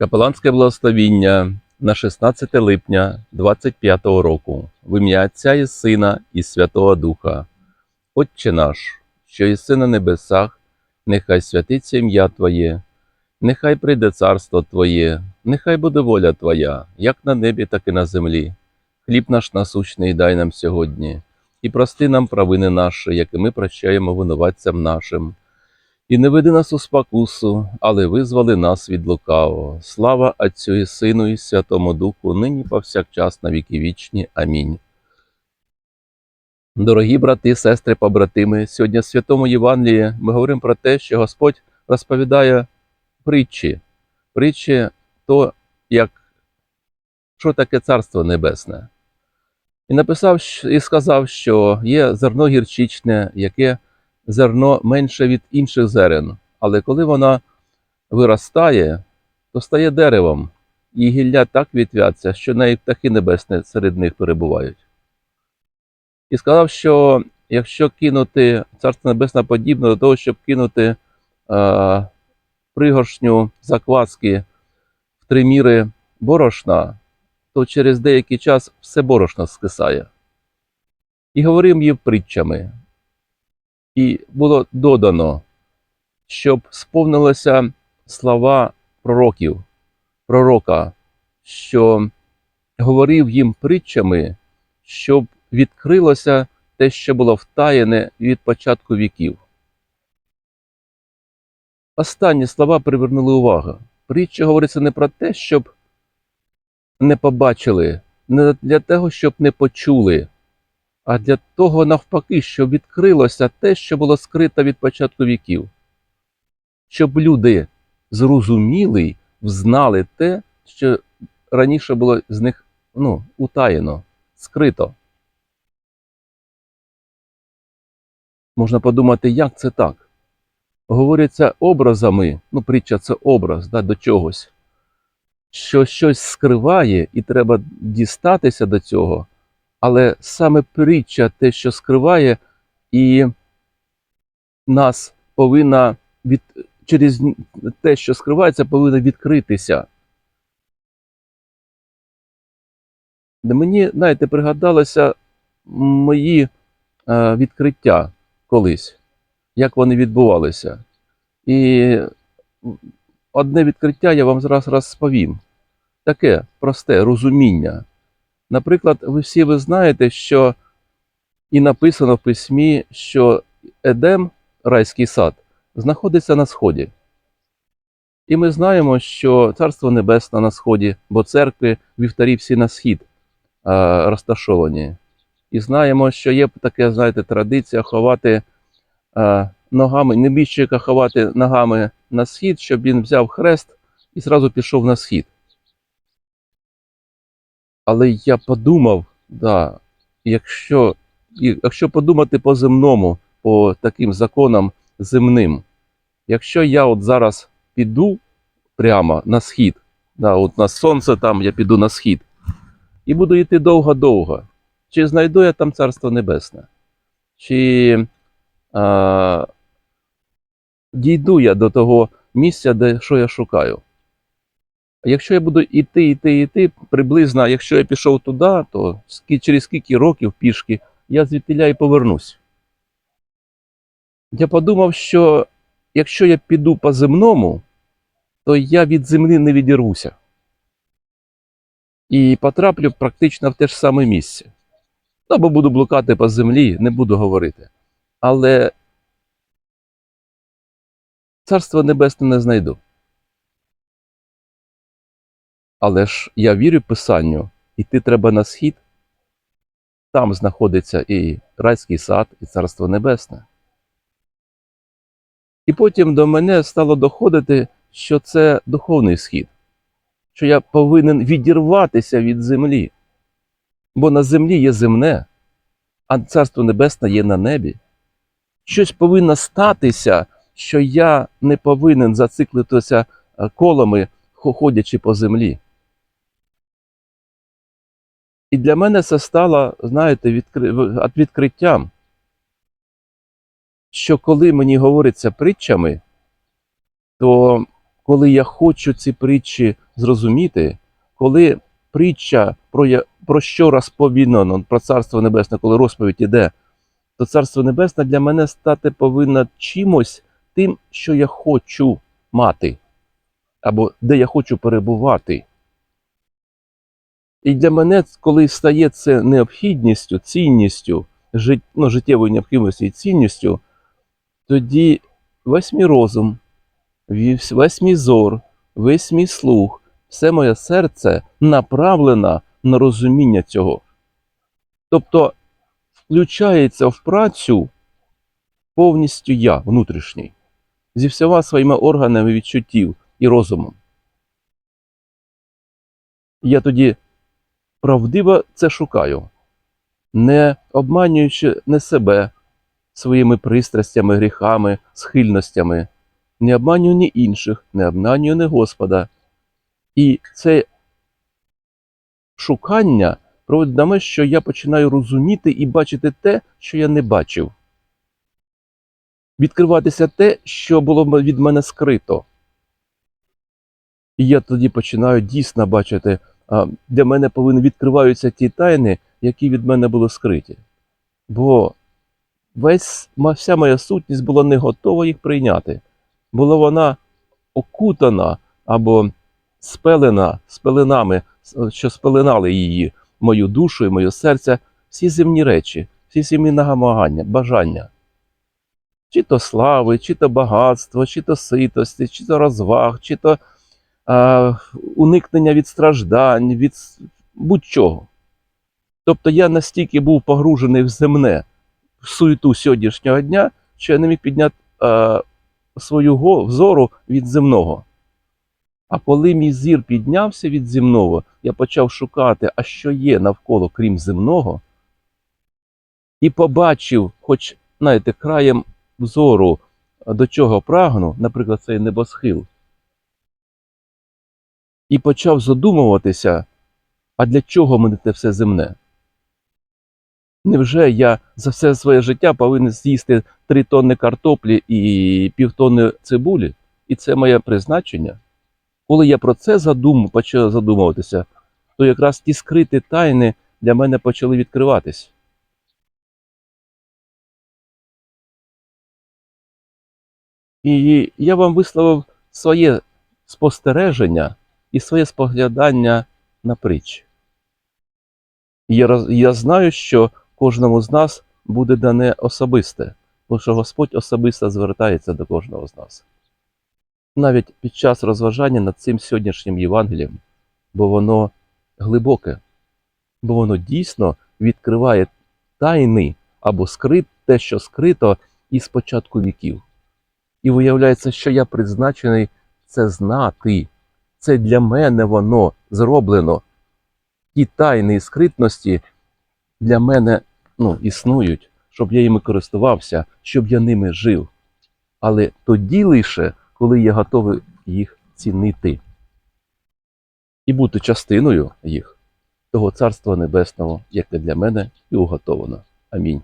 Капеланське благословіння на 16 липня 25 року в ім'я Отця і Сина і Святого Духа. Отче наш, що єси на небесах, нехай святиться ім'я Твоє, нехай прийде царство Твоє, нехай буде воля Твоя, як на небі, так і на землі. Хліб наш насущний дай нам сьогодні, і прости нам провини наші, як і ми прощаємо винуватцям нашим. І не веди нас у спокусу, але визвали нас від лукавого. Слава Отцю і Сину і Святому Духу, нині повсякчас на віки вічні. Амінь. Дорогі брати, сестри, побратими, сьогодні в Святому Євангелії ми говоримо про те, що Господь розповідає притчі. Притчі то, як що таке Царство Небесне. І написав і сказав, що є зерно гірчичне, яке зерно менше від інших зерен, але коли вона виростає, то стає деревом, і гілля так вітвяться, що навіть птахи небесні серед них перебувають. І сказав, що якщо кинути Царство Небесне подібно до того, щоб кинути е, пригоршню закваски в три міри борошна, то через деякий час все борошно скисає. І говорив їм притчами. І було додано, щоб сповнилися слова пророків, пророка, що говорив їм притчами, щоб відкрилося те, що було втаєне від початку віків. Останні слова привернули увагу. Притча говориться не про те, щоб не побачили, не для того, щоб не почули, а для того, навпаки, щоб відкрилося те, що було скрито від початку віків, щоб люди зрозуміли, взнали те, що раніше було з них ну, утаєно, скрито. Можна подумати, як це так? Говориться образами, ну, притча це образ да, до чогось, що щось скриває, і треба дістатися до цього, але саме притча те, що скриває, і нас повинна від через те, що скривається, повинна відкритися. Мені, знаєте, пригадалося мої е, відкриття колись, як вони відбувалися. І одне відкриття я вам зараз розповім. Таке просте розуміння. Наприклад, ви всі ви знаєте, що і написано в письмі, що Едем, райський сад, знаходиться на сході. І ми знаємо, що Царство Небесне на сході, бо церкви вівтарі всі на схід а, розташовані. І знаємо, що є таке, знаєте, традиція ховати а, ногами, небіжчика ховати ногами на схід, щоб він взяв хрест і зразу пішов на схід. Але я подумав, да, якщо, якщо подумати по земному, по таким законам земним, якщо я от зараз піду прямо на схід, да, от на сонце там я піду на схід, і буду йти довго-довго, чи знайду я там Царство Небесне? Чи а, дійду я до того місця, де що я шукаю? Якщо я буду йти, йти, йти, приблизно, якщо я пішов туди, то через скільки років пішки я звідтиля і повернусь. Я подумав, що якщо я піду по земному, то я від землі не відірвуся. І потраплю практично в те ж саме місце. Ну, або буду блукати по землі, не буду говорити. Але царство небесне не знайду. Але ж я вірю Писанню, іти треба на схід. Там знаходиться і райський сад, і царство небесне. І потім до мене стало доходити, що це духовний схід, що я повинен відірватися від землі. Бо на землі є земне, а царство небесне є на небі. Щось повинно статися, що я не повинен зациклитися е, колами, ходячи по землі. І для мене це стало, знаєте, відкри... відкриттям, що коли мені говориться притчами, то коли я хочу ці притчі зрозуміти, коли притча про, я- про що розповідано, про Царство Небесне, коли розповідь іде, то Царство Небесне для мене стати повинно чимось тим, що я хочу мати, або де я хочу перебувати. І для мене, коли стає це необхідністю, цінністю, жит, ну, життєвою необхідністю і цінністю, тоді весь мій розум, весь мій зор, весь мій слух, все моє серце направлено на розуміння цього. Тобто включається в працю повністю я, внутрішній, зі всіма своїми органами відчуттів і розумом. Я тоді правдиво це шукаю, не обманюючи не себе своїми пристрастями, гріхами, схильностями, не обманюю ні інших, не обманюю ні Господа. І це шукання проводить до мене, що я починаю розуміти і бачити те, що я не бачив. Відкриватися те, що було від мене скрито. І я тоді починаю дійсно бачити, для мене повинні відкриваються ті тайни, які від мене були скриті. Бо весь, вся моя сутність була не готова їх прийняти. Була вона окутана або спелена спеленами, що спеленали її, мою душу і моє серце, всі земні речі, всі земні намагання, бажання. Чи то слави, чи то багатство, чи то ситості, чи то розваг, чи то уникнення від страждань, від будь-чого. Тобто я настільки був погружений в земне, в суету сьогоднішнього дня, що я не міг підняти а, свою взору від земного. А коли мій зір піднявся від земного, я почав шукати, а що є навколо, крім земного, і побачив, хоч, знаєте, краєм зору, до чого прагну, наприклад, цей небосхил, і почав задумуватися, а для чого мені те все земне? Невже я за все своє життя повинен з'їсти три тонни картоплі і півтонни цибулі? І це моє призначення? Коли я про це задум, почав задумуватися, то якраз ті скриті тайни для мене почали відкриватись. І я вам висловив своє спостереження і своє споглядання на притчі. Я, я знаю, що кожному з нас буде дане особисте, бо що Господь особисто звертається до кожного з нас. Навіть під час розважання над цим сьогоднішнім Євангелієм, бо воно глибоке, бо воно дійсно відкриває тайни або скрит, те, що скрито із початку віків. І виявляється, що я призначений це знати. Це для мене воно зроблено. Ті тайни і скритності для мене ну, існують, щоб я їми користувався, щоб я ними жив. Але тоді лише, коли я готовий їх цінити і бути частиною їх, того Царства Небесного, яке для мене і уготовано. Амінь.